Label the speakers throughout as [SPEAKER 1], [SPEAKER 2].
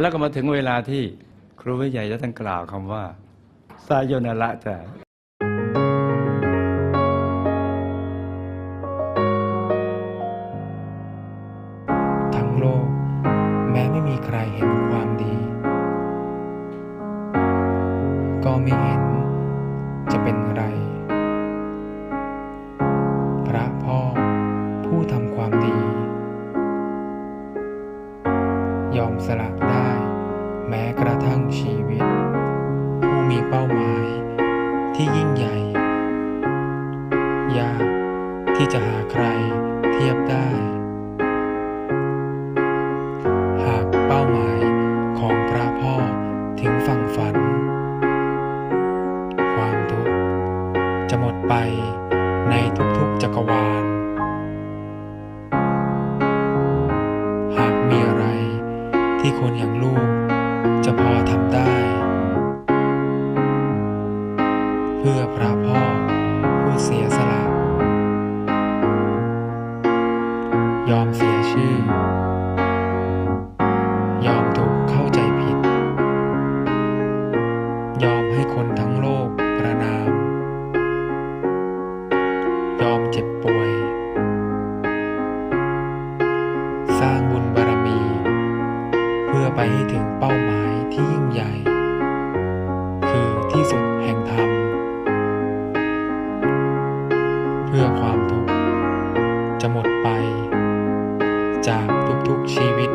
[SPEAKER 1] แล้วก็มาถึงเวลาที่ครูวิใหญ่จะต้องกล่าวคำว่าสายโยนาระจ้ะ
[SPEAKER 2] ทั้งโลก แม้ไม่มีใครเห็นความดี ก็ไม่เห็นจะเป็นไร พระพ่อผู้ทำความดี ยอมสละได้ แม้กระทั่งชีวิต ผู้มีเป้าหมายที่ยิ่งใหญ่ ยากที่จะหาใครเทียบได้ หากเป้าหมายของพระพ่อถึงฝั่งฝัน ความทุกข์จะหมดไปในทุกๆจักรวาล ที่คนอย่างลูกจะพอทำได้ เพื่อพระพ่อผู้เสียสละ ยอมเสียชื่อ ยอมถูกเข้าใจผิด ยอมให้คนทั้งโลกประนาม ยอมเจ็บป่วย สร้างบุญ ไปให้ถึงเป้าหมายที่ยิ่งใหญ่ คือที่สุดแห่งธรรม เพื่อความทุกข์จะหมดไป จากทุกๆชีวิต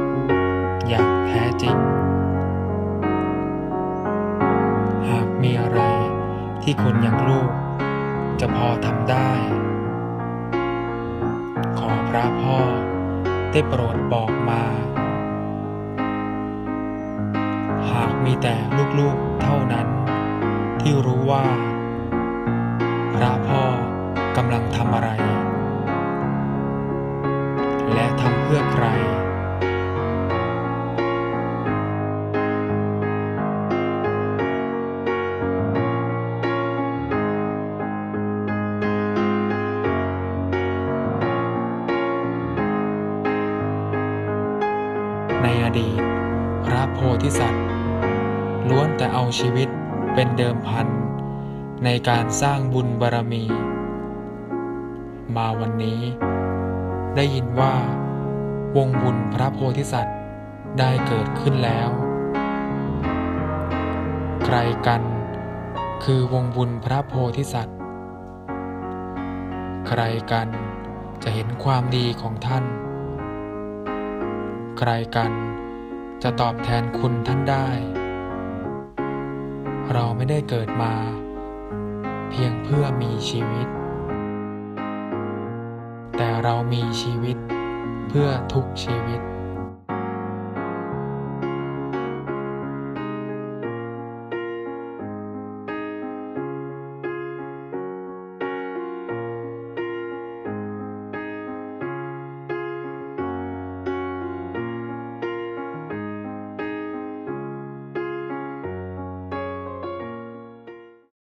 [SPEAKER 2] อย่างแท้จริง หากมีอะไรที่คนอย่างลูกจะพอทำได้ ขอพระพ่อได้โปรดบอกมาากมีแต่ลูกๆเท่านั้น ที่รู้ว่า พระพ่อกำลังทำอะไร และทำเพื่อใครในอดีตพระโพธิสัตว์ ล้วนแต่เอาชีวิตเป็นเดิมพัน ในการสร้างบุญบารมี มาวันนี้ ได้ยินว่า วงบุญพระโพธิสัตว์ได้เกิดขึ้นแล้ว ใครกัน คือวงบุญพระโพธิสัตว์ ใครกันจะเห็นความดีของท่าน ใครกันจะตอบแทนคุณท่านได้ เราไม่ได้เกิดมา เพียงเพื่อมีชีวิต แต่เรามีชีวิตเพื่อทุกชีวิต